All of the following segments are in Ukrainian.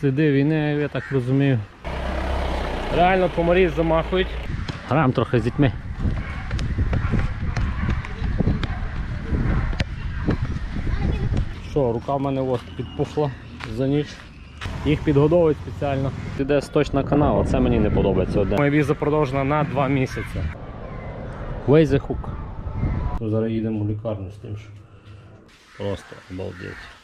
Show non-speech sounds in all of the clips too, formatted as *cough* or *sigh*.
сліди війни, я так розумію. Реально комарі замахують. Граємо трохи з дітьми. Що, рука в мене ось підпухла за ніч. Їх підгодовують спеціально. Іде сточна канава, це мені не подобається одне. Моя віза продовжена на 2 місяці. Вейзе хук. Зараз їдемо в лікарню з тим, що просто обалдеть.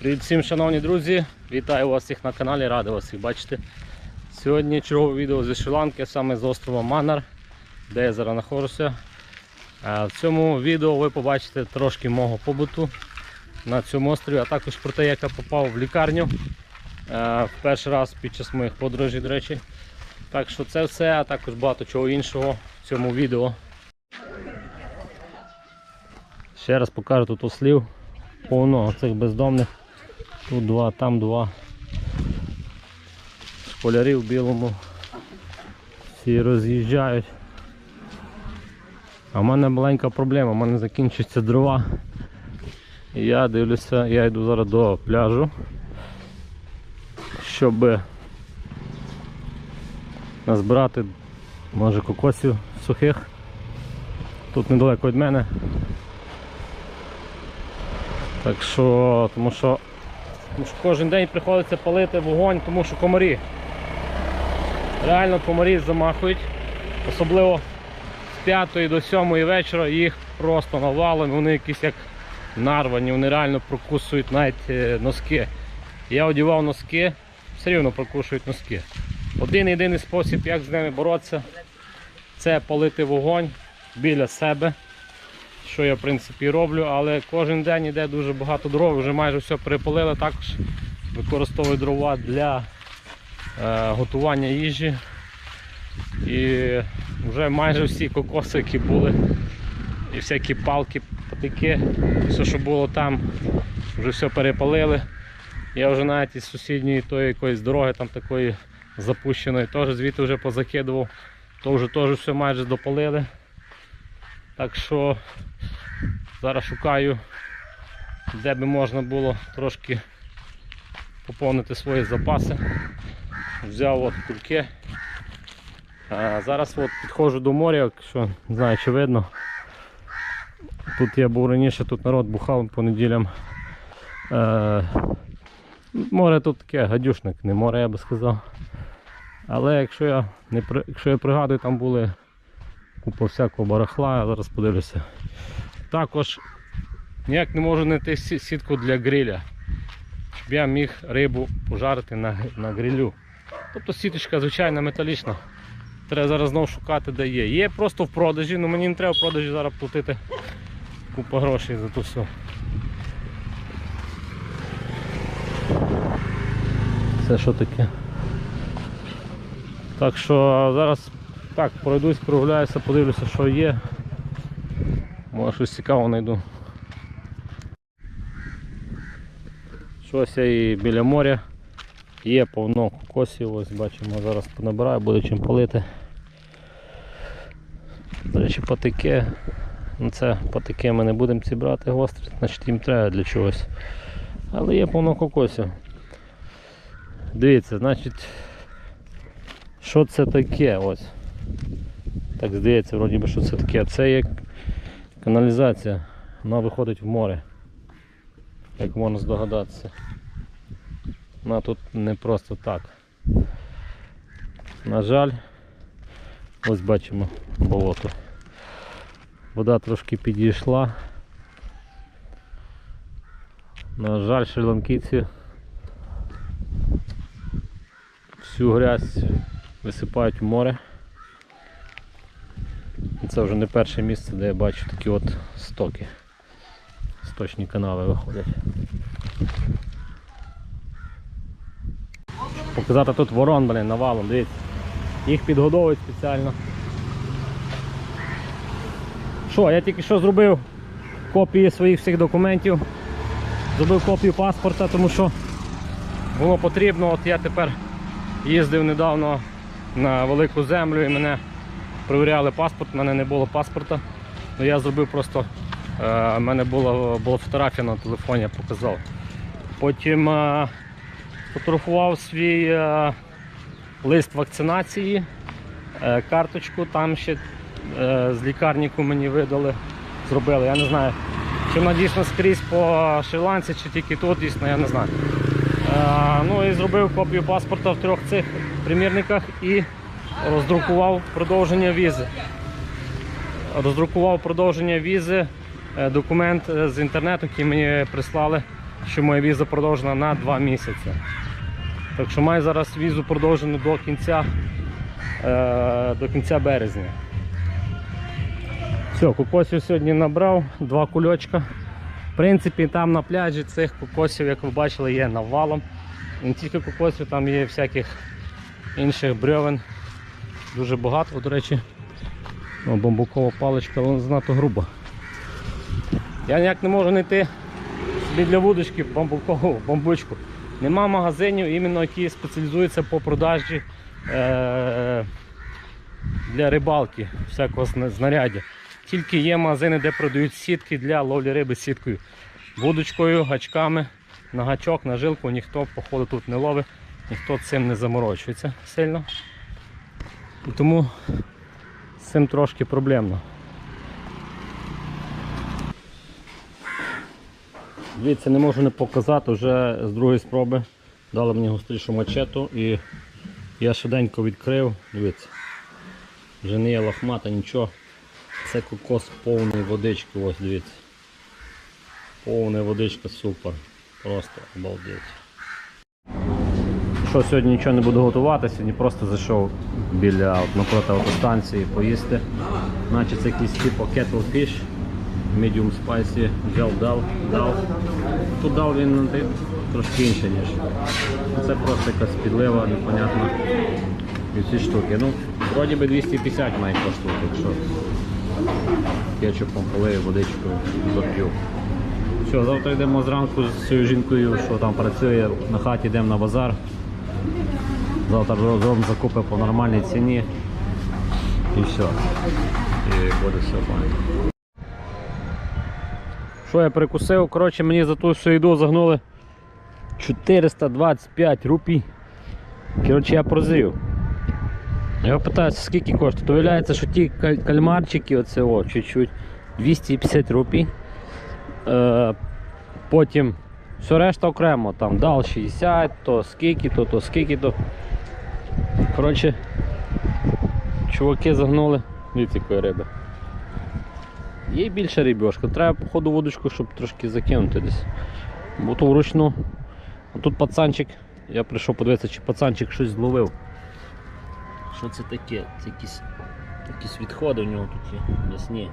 Привіт всім, шановні друзі! Вітаю вас всіх на каналі, радий вас всіх бачити. Сьогодні чергове відео зі Шри-Ланки, саме з острова Манар, де я зараз знаходжуся. В цьому відео ви побачите трошки мого побуту на цьому острові, а також про те, як я попав в лікарню в перший раз під час моїх подорожей, до речі. Так що це все, а також багато чого іншого в цьому відео. Ще раз покажу тут ослів. Повно цих бездомних. Тут два, там два. Школярі в білому. Всі роз'їжджають. А в мене маленька проблема, в мене закінчуються дрова. І я дивлюся, я йду зараз до пляжу, щоб назбирати може кокосів сухих. Тут недалеко від мене. Так що, тому що, що кожен день приходиться палити вогонь, тому що комарі. Реально комарі замахують. Особливо з 5 до 7 вечора їх просто навалом, вони якісь як нарвані, вони реально прокусують навіть е, носки. Я одягав носки, все рівно прокушують носки. Один єдиний спосіб, як з ними боротися, це палити вогонь біля себе що я в принципі роблю, але кожен день йде дуже багато дров, вже майже все перепалили, також використовую дрова для е, готування їжі. І вже майже всі кокоси, які були, і всякі палки, патики, все, що було там, вже все перепалили. Я вже навіть із сусідньої тої якоїсь дороги там такої запущеної, теж звідти вже позакидував, то вже теж все майже допалили. Так що зараз шукаю, де би можна було трошки поповнити свої запаси. Взяв от кульки. А зараз от підходжу до моря, якщо не знаю чи видно. Тут я був раніше, тут народ бухав по неділям. Е, море тут таке гадюшник, не море я би сказав. Але якщо я не якщо я пригадую, там були купа всякого барахла, я зараз подивлюся. Також ніяк не можу знайти сітку для гриля, щоб я міг рибу пожарити на, на грилю. Тобто сіточка звичайна металічна. Треба зараз знову шукати, де є. Є просто в продажі, але мені не треба в продажі зараз платити купа грошей за то все. Це що таке? Так що зараз так, пройдусь, прогуляюся, подивлюся, що є. Може щось цікаве знайду. Щось я і біля моря. Є повно кокосів, ось бачимо, зараз понабираю, буде чим палити. До речі, патики. Ну це патики ми не будемо ці брати гострі, значить їм треба для чогось. Але є повно кокосів. Дивіться, значить, що це таке ось. Так здається, вроді би, що це таке. Це є каналізація. Вона виходить в море. Як можна здогадатися. Вона тут не просто так. На жаль, ось бачимо болото. Вода трошки підійшла. На жаль, шриланкійці всю грязь висипають в море. Це вже не перше місце, де я бачу такі от стоки. Сточні канави виходять. Показати тут ворон, блин, навалом, дивіться. Їх підгодовують спеціально. Що, я тільки що зробив копії своїх всіх документів. Зробив копію паспорта, тому що було потрібно. От я тепер їздив недавно на велику землю і мене перевіряли паспорт, в мене не було паспорта. Ну, я зробив просто, е, в мене була, була фотографія на телефоні, я показав. Потім е, фотографував свій е, лист вакцинації, е, карточку, там ще е, з лікарніку мені видали, зробили. Я не знаю, чи вона дійсно скрізь по Шри-Ланці, чи тільки тут дійсно, я не знаю. Е, ну і зробив копію паспорта в трьох цих примірниках і роздрукував продовження візи. Роздрукував продовження візи, е, документ е, з інтернету, який мені прислали, що моя віза продовжена на 2 місяці. Так що маю зараз візу продовжену до кінця, е, до кінця березня. Все, кокосів сьогодні набрав, два кульочка. В принципі, там на пляжі цих кокосів, як ви бачили, є навалом. Не тільки кокосів, там є всяких інших брьовен. Дуже багато, до речі. О, бамбукова паличка, вона занадто груба. Я ніяк не можу знайти собі для вудочки бамбукову бамбучку. Нема магазинів, іменно, які спеціалізуються по продажі е- для рибалки, всякого знаряддя. Тільки є магазини, де продають сітки для ловлі риби сіткою. Вудочкою, гачками, на гачок, на жилку ніхто походу тут не ловить, ніхто цим не заморочується сильно. І тому з цим трошки проблемно. Дивіться, не можу не показати, вже з другої спроби дали мені гострішу мачету і я швиденько відкрив. Дивіться, вже не є лохмата, нічого. Це кокос повний водички, ось дивіться. Повна водичка, супер. Просто обалдеть. Що сьогодні нічого не буду готувати, сьогодні просто зайшов біля от, напроти автостанції поїсти. Значить це якийсь типу kettle fish, medium spicy, взяв дав, дав. Тут дав він трошки інше, ніж. Це просто якась підлива, непонятна. І ці штуки. Ну, вроді би 250 має коштувати, якщо кетчупом полив, водичкою зап'ю. Все, завтра йдемо зранку з цією жінкою, що там працює на хаті, йдемо на базар. Завтра зробимо закупи по нормальній ціні. І все. І буде все файно. Що я перекусив? Коротше, мені за ту всю їду загнули 425 рупій. Коротше, я прозрів. Я питаюся, скільки коштує. То виявляється, що ті кальмарчики, оце о, чуть-чуть, 250 рупій. Е, потім все решта окремо, там дал 60, то скільки, то, то скільки, то. Коротше, чуваки загнули. Дивіться, якої риби. Є й більше рибьошка. Треба походу водочку, щоб трошки закинути десь. Бо то вручну. А тут пацанчик. Я прийшов подивитися, чи пацанчик щось зловив. Що це таке? Це якісь, якісь відходи в нього тут є. М'ясні.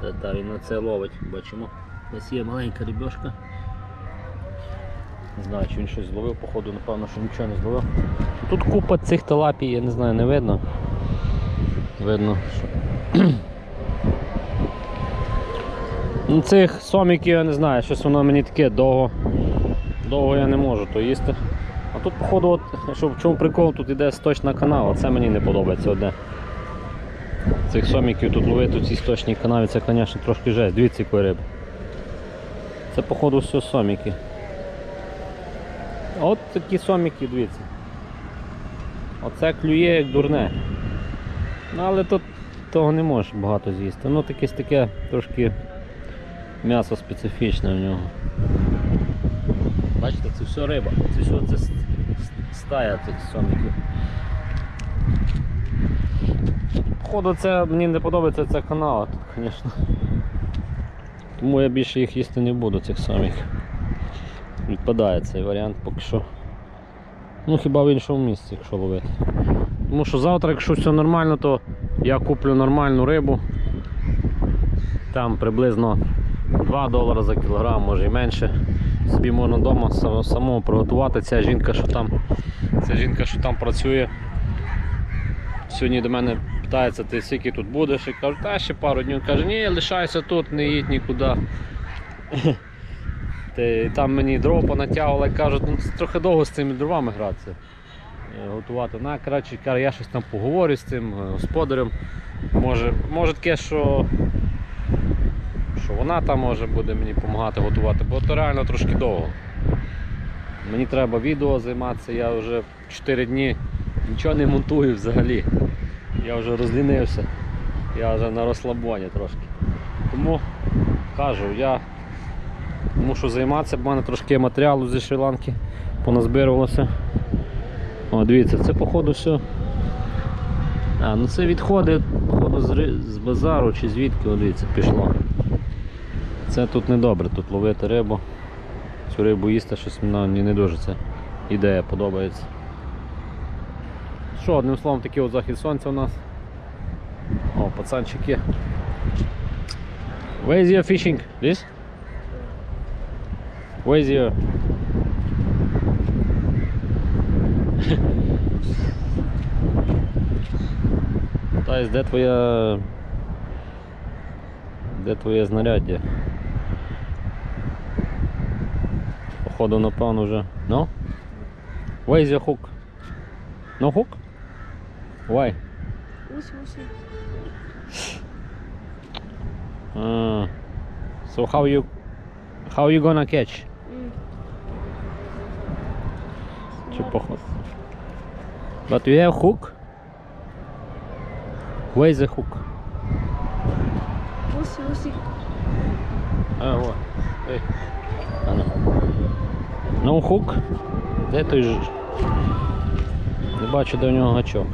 Та, та він на це ловить, бачимо. Ось є маленька рибьошка. Не знаю, чи він щось зловив, походу, напевно, що нічого не зловив. Тут купа цих талапій, я не знаю, не видно. Видно, що. *clears throat* Ну, цих соміків я не знаю, щось воно мені таке довго. Довго я не можу то їсти. А тут, походу, от, що в чому прикол, тут іде сточна канава, це мені не подобається одне. Цих соміків тут ловити у цій сточній канаві, це, звісно, трошки жесть. Дивіться, якої риби. Це, походу, все соміки. От такі соміки, дивіться. Оце клює як дурне. Ну, але тут того не можеш багато з'їсти. Ну якесь таке трошки м'ясо специфічне в нього. Бачите, це все риба. Це все це стая цих соміків. Походу це мені не подобається ця канала тут, звісно. Тому я більше їх їсти не буду, цих соміків. Відпадає цей варіант поки що. Ну хіба в іншому місці, якщо ловити. Тому що завтра, якщо все нормально, то я куплю нормальну рибу. Там приблизно 2 долари за кілограм, може і менше. Собі можна вдома са- самому приготувати. Ця жінка, що там, ця жінка, що там працює. Сьогодні до мене питається, ти скільки тут будеш? І кажу, та ще пару днів. Каже, ні, лишайся тут, не їдь нікуди. Там мені дрова понатягували, кажуть, ну трохи довго з цими дровами гратися. е, Готувати. На, каже, я щось там поговорю з цим е, господарем. Може, може таке, що, що вона там може буде мені допомагати готувати, бо то реально трошки довго. Мені треба відео займатися, я вже 4 дні нічого не монтую взагалі. Я вже розлінився, я вже на розслабоні трошки. Тому кажу, я мушу займатися, в мене трошки матеріалу зі Шрі-Ланки поназбирувалося. О, дивіться, це походу все. А, ну це відходи походу з, з базару чи звідки, о, дивіться, пішло. Це тут недобре, тут ловити рибу. Цю рибу їсти щось мені не дуже це ідея подобається. Що, одним словом, такий от захід сонця у нас. О, пацанчик є. Where is your fishing? This? Where is your... *laughs* Тайс, де твоя... Де твоє знаряддя? Походу, напевно, вже. No? Where is your hook? No hook? Why? Ось, ось. Ah. so how you how you gonna catch? Чи поход? But you have hook? Where is the hook? Ось, ось. А, вот. Эй. А ну. No hook? Де той ж? Не бачу, де в нього гачок.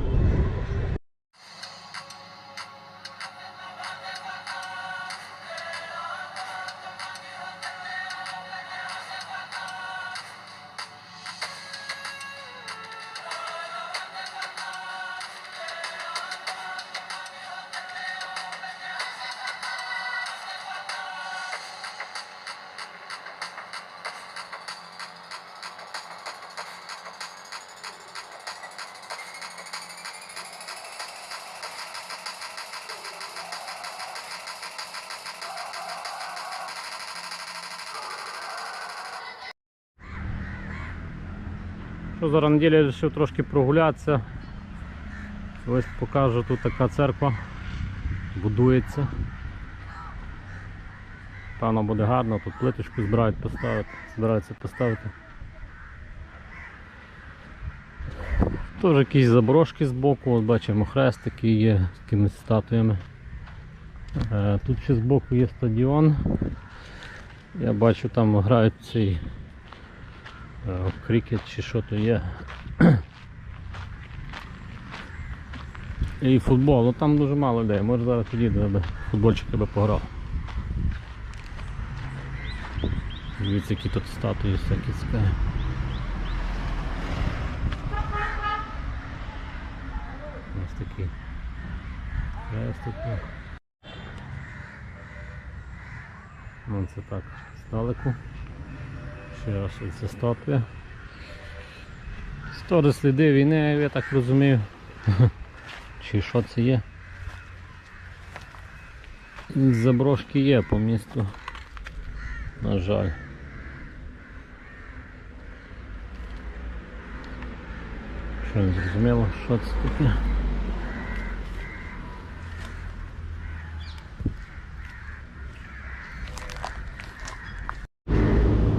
Що зараз неділя я вирішив трошки прогулятися. Ось покажу, тут така церква будується. Певно буде гарно, тут плиточку збирають поставити, збираються поставити. Теж якісь заброшки з боку, от бачимо хрест такий є з якимись статуями. Е, Тут ще з боку є стадіон. Я бачу там грають цей крикет чи що то є. І футбол, ну там дуже мало людей, може зараз тоді би футбольчик би пограв. Дивіться, які тут статуї всякі цікаві. Ось такий. Хрест такий. Ну це так, здалеку. Ще раз це статуя. Стори сліди війни, я так розумію. *laughs* Чи що це є? Заброшки є по місту. На жаль. Що не зрозуміло, що це таке?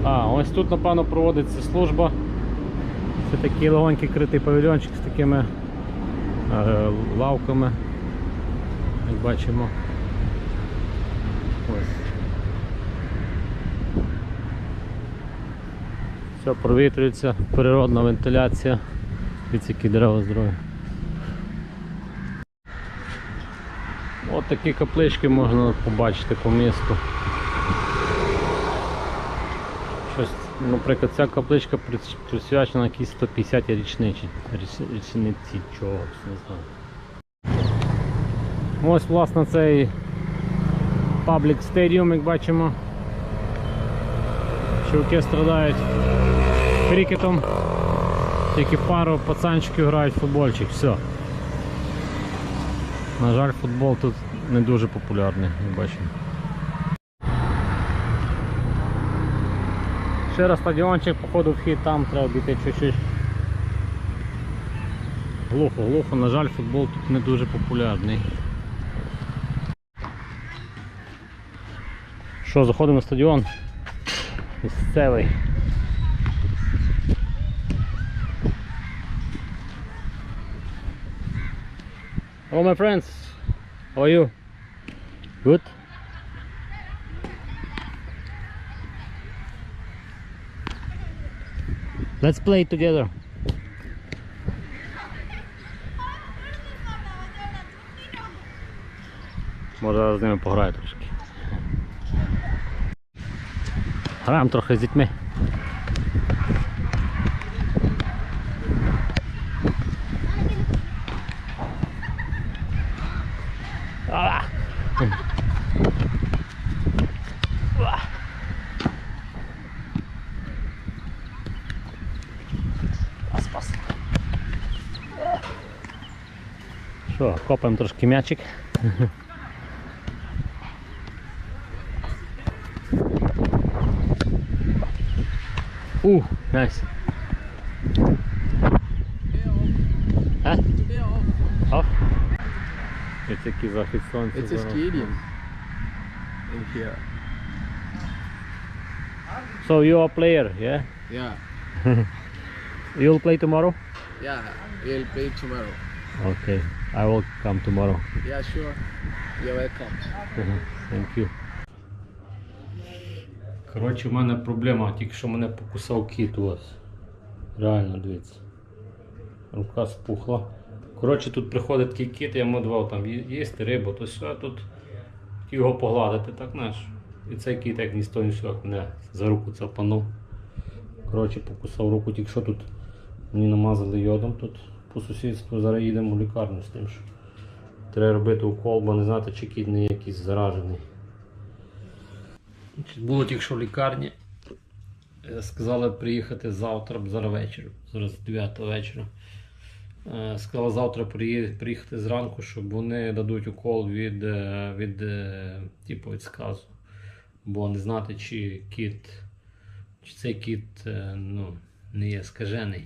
А, ось тут напевно проводиться служба. Це такий легонький критий павільйончик з такими е, лавками, як бачимо. Ось. Все провітрюється, природна вентиляція. Які дерева здорові. От такі каплички можна побачити по місту. Щось, наприклад, ця капличка присвячена якійсь 150 річниці, річ- річниці чогось, не знаю. Ось власне цей Public Stadium, як бачимо. Чуваки страдають крикетом. Тільки пару пацанчиків грають в футбольчик, все. На жаль, футбол тут не дуже популярний, як бачимо. Ще стадіончик, походу вхід там треба обійти чуть-чуть. Глухо, глухо, на жаль, футбол тут не дуже популярний. Що, заходимо на стадіон? Місцевий. Hello my friends, how are you? Good? Let's play together. Може зараз з ними пограю трошки. Граємо трохи з дітьми. Що, копаємо трошки м'ячик. У, найс. А? Off? It's який захід сонця. It's a зараз. stadium in here. So you are a player, yeah? Yeah, *laughs* You'll play tomorrow? yeah. We'll play tomorrow. Okay, I will come tomorrow. Yeah, sure. You're welcome. *laughs* Thank you. Коротше, в мене проблема, тільки що мене покусав кіт у вас. Реально, дивіться. Рука спухла. Коротше, тут приходить такий кіт, я йому давав там їсти рибу, то все, тут його погладити, так знаєш. І цей кіт як ні того, ні з сього, мене за руку цапанув. Коротше, покусав руку, тільки що тут мені намазали йодом тут по сусідству. Зараз їдемо в лікарню з тим, що треба робити укол, бо не знати, чи кіт не якийсь заражений. Було тільки в лікарні. Е, Сказали приїхати завтра, зараз вечір, зараз 9 вечора. Е, Сказали завтра приїхати зранку, щоб вони дадуть укол від, е, від, типу, від сказу. Бо не знати, чи кіт, чи цей кіт ну, не є скажений.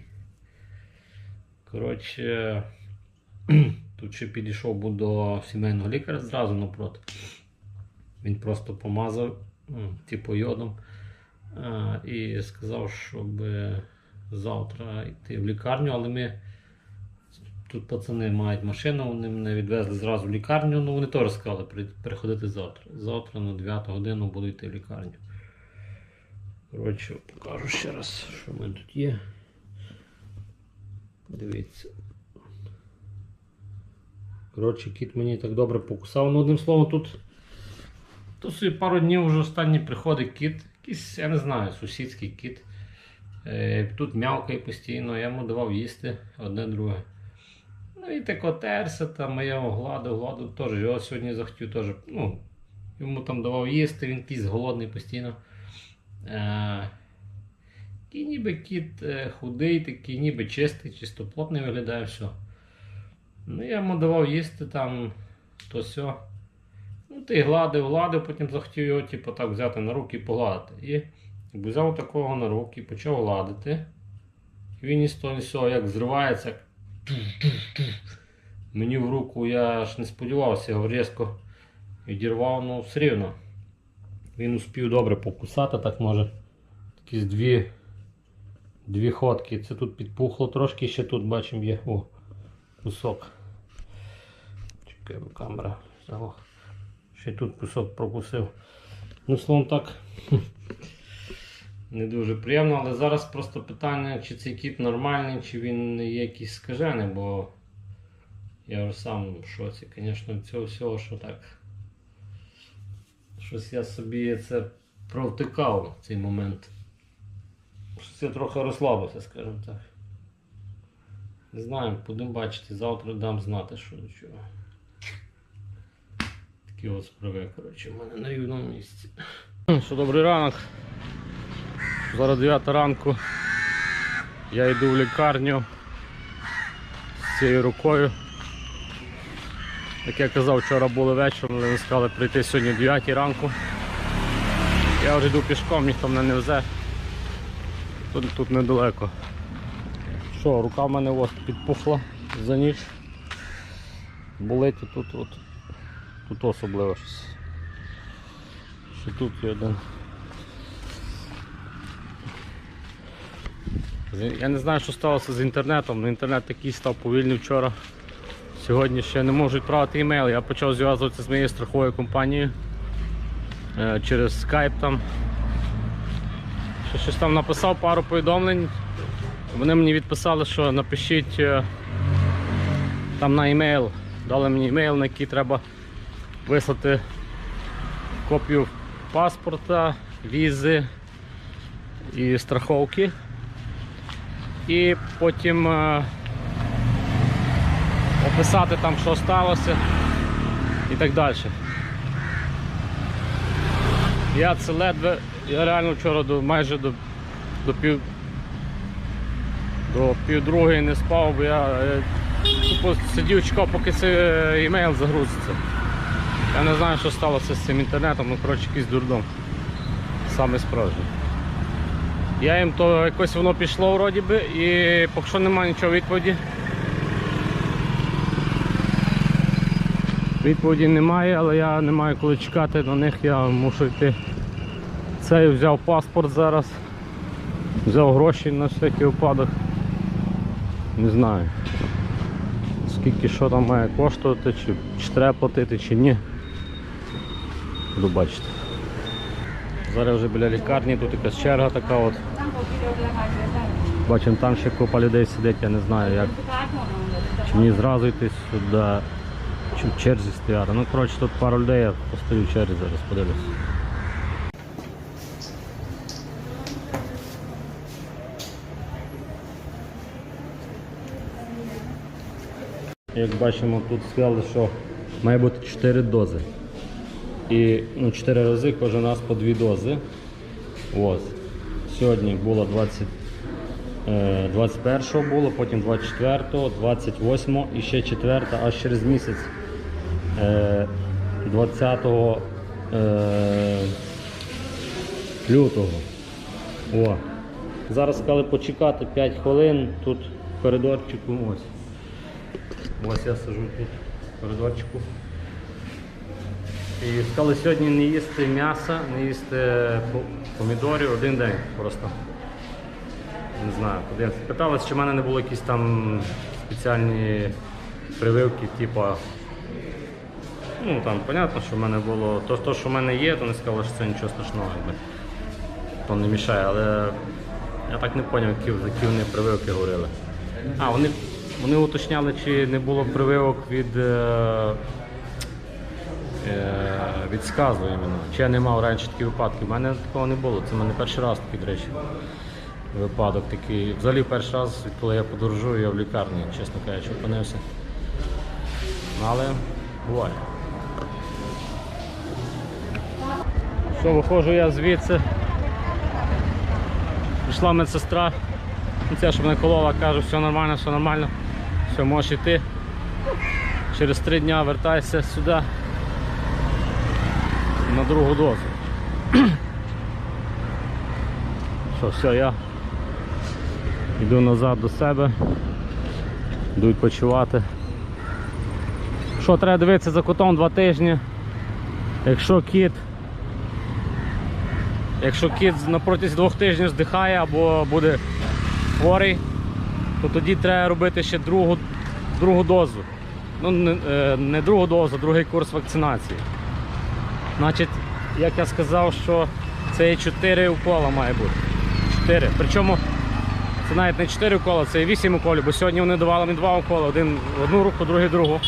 Коротше, *clears throat* тут ще підійшов був до сімейного лікаря зразу напроти. Він просто помазав, ну, типу йодом, і сказав, щоб завтра йти в лікарню, але ми. Тут пацани мають машину, вони мене відвезли зразу в лікарню, ну вони теж сказали приходити завтра. Завтра на 9 годину буду йти в лікарню. Коротше, покажу ще раз, що в мене тут є. Дивіться. Коротше, кіт мені так добре покусав. Ну, одним словом, тут, тут собі пару днів вже останній приходить кіт. Якийсь, я не знаю, сусідський кіт. Е, тут м'явкає постійно, я йому давав їсти одне друге. Ну і тако терся, там я його гладив, гладив теж. Його сьогодні захотів теж. Ну, йому там давав їсти, він якийсь голодний постійно. Такий ніби кіт е, худий, такий ніби чистий, чистоплотний виглядає все. Ну, я йому давав їсти там то все. Ну, ти гладив, гладив, потім захотів його типу, так взяти на руки і погладити. І взяв такого на руки, почав гладити. І він із того ні як зривається. Мені в руку я аж не сподівався, його різко відірвав, ну все рівно. Він успів добре покусати, так може. Якісь дві, дві ходки. Це тут підпухло трошки, ще тут бачимо є о, кусок. Чекай, бо камера взяла. Ще тут кусок прокусив. Ну, словом так. *laughs* Не дуже приємно, але зараз просто питання, чи цей кіт нормальний, чи він не є якийсь скажений, бо я вже сам в шоці, звісно, цього всього, що так. Щось я собі це провтикав в цей момент. Я трохи розслабився, скажімо так. Не знаю, будемо бачити, завтра дам знати, що до чого. Такі от справи, коротше, в мене на рівному місці. Що добрий ранок. Зараз 9 ранку. Я йду в лікарню з цією рукою. Як я казав, вчора були вечором, але вони сказали прийти сьогодні о 9 ранку. Я вже йду пішком, ніхто мене не везе. Тут, тут недалеко. Що, рука в мене ось підпухла за ніч. Болить тут, от, тут особливо щось. Ще тут є один. Я не знаю, що сталося з інтернетом, інтернет такий став повільний вчора. Сьогодні ще не можу відправити імейл. Я почав зв'язуватися з моєю страховою компанією е, через Skype там. Ще щось там написав пару повідомлень. Вони мені відписали, що напишіть е, там на імейл. Дали мені імейл, на який треба вислати копію паспорта, візи і страховки. І потім е, описати там, що сталося і так далі. Я це ледве, я реально вчора до, майже до, до пів до півдругої не спав, бо я е, тупо сидів, чекав, поки цей е, імейл загрузиться. Я не знаю, що сталося з цим інтернетом, ну коротше якийсь дурдом. Саме справжній. Я їм то якось воно пішло вроді би і поки що немає нічого відповіді. Відповіді немає, але я не маю коли чекати на них, я мушу йти. Цей взяв паспорт зараз, взяв гроші на всякий випадок. Не знаю. Скільки що там має коштувати, чи, чи треба платити, чи ні. Буду бачити. Зараз вже біля лікарні, тут якась черга така от. Бачимо, там ще купа людей сидить, я не знаю як. Чи мені зразу йти сюди, чи в черзі стояти. Ну коротше тут пару людей, я постою в черзі зараз подивлюсь. Як бачимо, тут сказали, що має бути 4 дози. І ну, 4 рази кожен раз по 2 дози. Ось. Сьогодні було 20, е, 21-го було, потім 24-го, 28-го і ще 4 аж через місяць е, 20 е, лютого. О. Зараз сказали почекати 5 хвилин, тут в коридорчику ось. Ось я сижу тут в коридорчику. І сказали сьогодні не їсти м'яса, не їсти по- помідорів один день просто. Не знаю, подивимося. Питалися, чи в мене не було якісь там спеціальні прививки, типа. Ну там, понятно, що в мене було. То, то, що в мене є, то не сказали, що це нічого страшного, якби. То не мішає, але я так не зрозумів, які вони прививки говорили. А, вони, вони уточняли, чи не було прививок від. Е, е, від сказу іменно. Чи я не мав раніше такі випадки. У мене такого не було. Це в мене перший раз такий, до речі, випадок такий. Взагалі перший раз, відколи я подорожую, я в лікарні, чесно кажучи, опинився. Але буває. Що, виходжу я звідси. Прийшла медсестра. Ця, що мене колола, каже, все нормально, все нормально, все, можеш йти. Через три дня вертайся сюди на другу дозу. *clears throat* Що, все, я йду назад до себе, йду відпочивати. Що треба дивитися за котом два тижні? Якщо кіт, якщо кіт на протязі двох тижнів здихає або буде хворий, то тоді треба робити ще другу, другу дозу. Ну, не, е, не другу дозу, а другий курс вакцинації. Значить, як я сказав, що це є 4 укола має бути. 4. Причому це навіть не 4 укола, це 8 уколів, бо сьогодні вони давали мені 2 уколи, один в одну руку, другий в другу.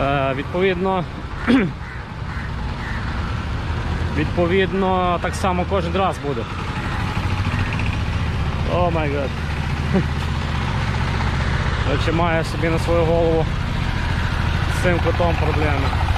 Е, відповідно, *clears throat* відповідно, так само кожен раз буде. О май гад. Короче, має собі на свою голову з цим котом проблеми.